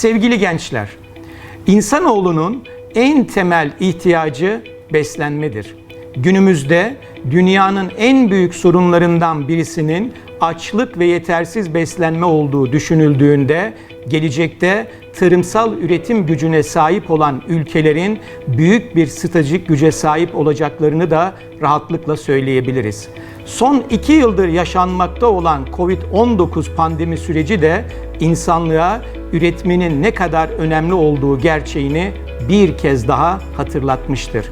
Sevgili gençler, insanoğlunun en temel ihtiyacı beslenmedir. Günümüzde dünyanın en büyük sorunlarından birisinin açlık ve yetersiz beslenme olduğu düşünüldüğünde gelecekte tarımsal üretim gücüne sahip olan ülkelerin büyük bir stratejik güce sahip olacaklarını da rahatlıkla söyleyebiliriz. Son iki yıldır yaşanmakta olan Covid-19 pandemi süreci de insanlığa üretmenin ne kadar önemli olduğu gerçeğini bir kez daha hatırlatmıştır.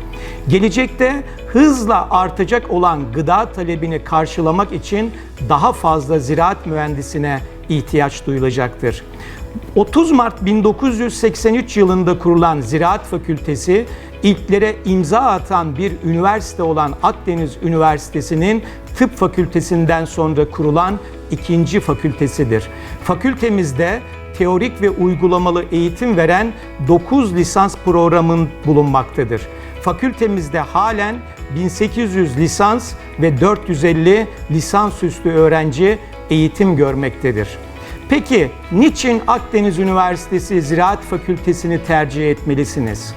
Gelecekte hızla artacak olan gıda talebini karşılamak için daha fazla ziraat mühendisine ihtiyaç duyulacaktır. 30 Mart 1983 yılında kurulan Ziraat Fakültesi ilklere imza atan bir üniversite olan Akdeniz Üniversitesi'nin tıp fakültesinden sonra kurulan ikinci fakültesidir. Fakültemizde teorik ve uygulamalı eğitim veren 9 lisans programın bulunmaktadır. Fakültemizde halen 1800 lisans ve 450 lisansüstü öğrenci eğitim görmektedir. Peki niçin Akdeniz Üniversitesi Ziraat Fakültesini tercih etmelisiniz?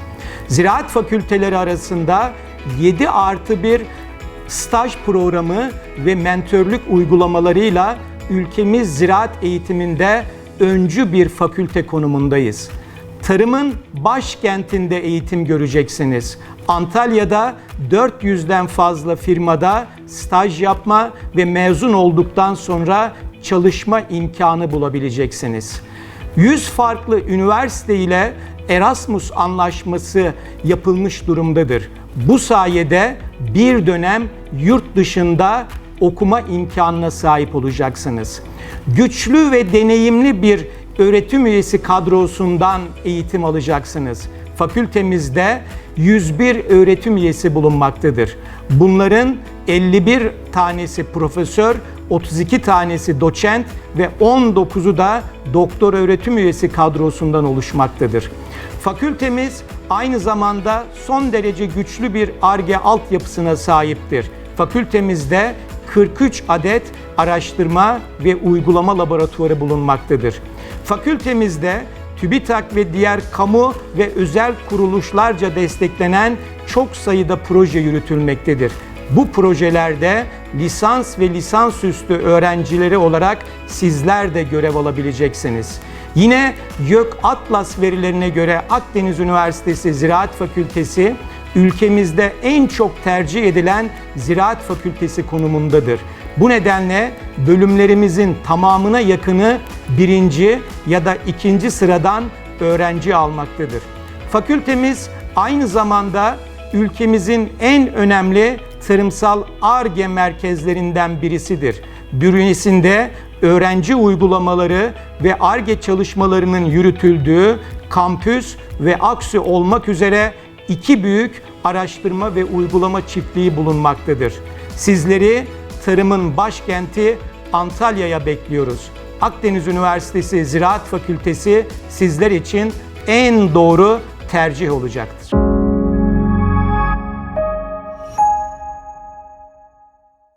Ziraat fakülteleri arasında 7 artı 1 staj programı ve mentörlük uygulamalarıyla ülkemiz ziraat eğitiminde öncü bir fakülte konumundayız. Tarımın başkentinde eğitim göreceksiniz. Antalya'da 400'den fazla firmada staj yapma ve mezun olduktan sonra çalışma imkanı bulabileceksiniz. 100 farklı üniversite ile Erasmus anlaşması yapılmış durumdadır. Bu sayede bir dönem yurt dışında okuma imkanına sahip olacaksınız. Güçlü ve deneyimli bir öğretim üyesi kadrosundan eğitim alacaksınız. Fakültemizde 101 öğretim üyesi bulunmaktadır. Bunların 51 tanesi profesör, 32 tanesi doçent ve 19'u da doktor öğretim üyesi kadrosundan oluşmaktadır. Fakültemiz aynı zamanda son derece güçlü bir ARGE altyapısına sahiptir. Fakültemizde 43 adet araştırma ve uygulama laboratuvarı bulunmaktadır. Fakültemizde TÜBİTAK ve diğer kamu ve özel kuruluşlarca desteklenen çok sayıda proje yürütülmektedir. Bu projelerde lisans ve lisansüstü öğrencileri olarak sizler de görev alabileceksiniz. Yine YÖK Atlas verilerine göre Akdeniz Üniversitesi Ziraat Fakültesi ülkemizde en çok tercih edilen ziraat fakültesi konumundadır. Bu nedenle bölümlerimizin tamamına yakını birinci ya da ikinci sıradan öğrenci almaktadır. Fakültemiz aynı zamanda ülkemizin en önemli tarımsal ARGE merkezlerinden birisidir. Bünyesinde öğrenci uygulamaları ve ARGE çalışmalarının yürütüldüğü kampüs ve aksi olmak üzere iki büyük araştırma ve uygulama çiftliği bulunmaktadır. Sizleri tarımın başkenti Antalya'ya bekliyoruz. Akdeniz Üniversitesi Ziraat Fakültesi sizler için en doğru tercih olacaktır.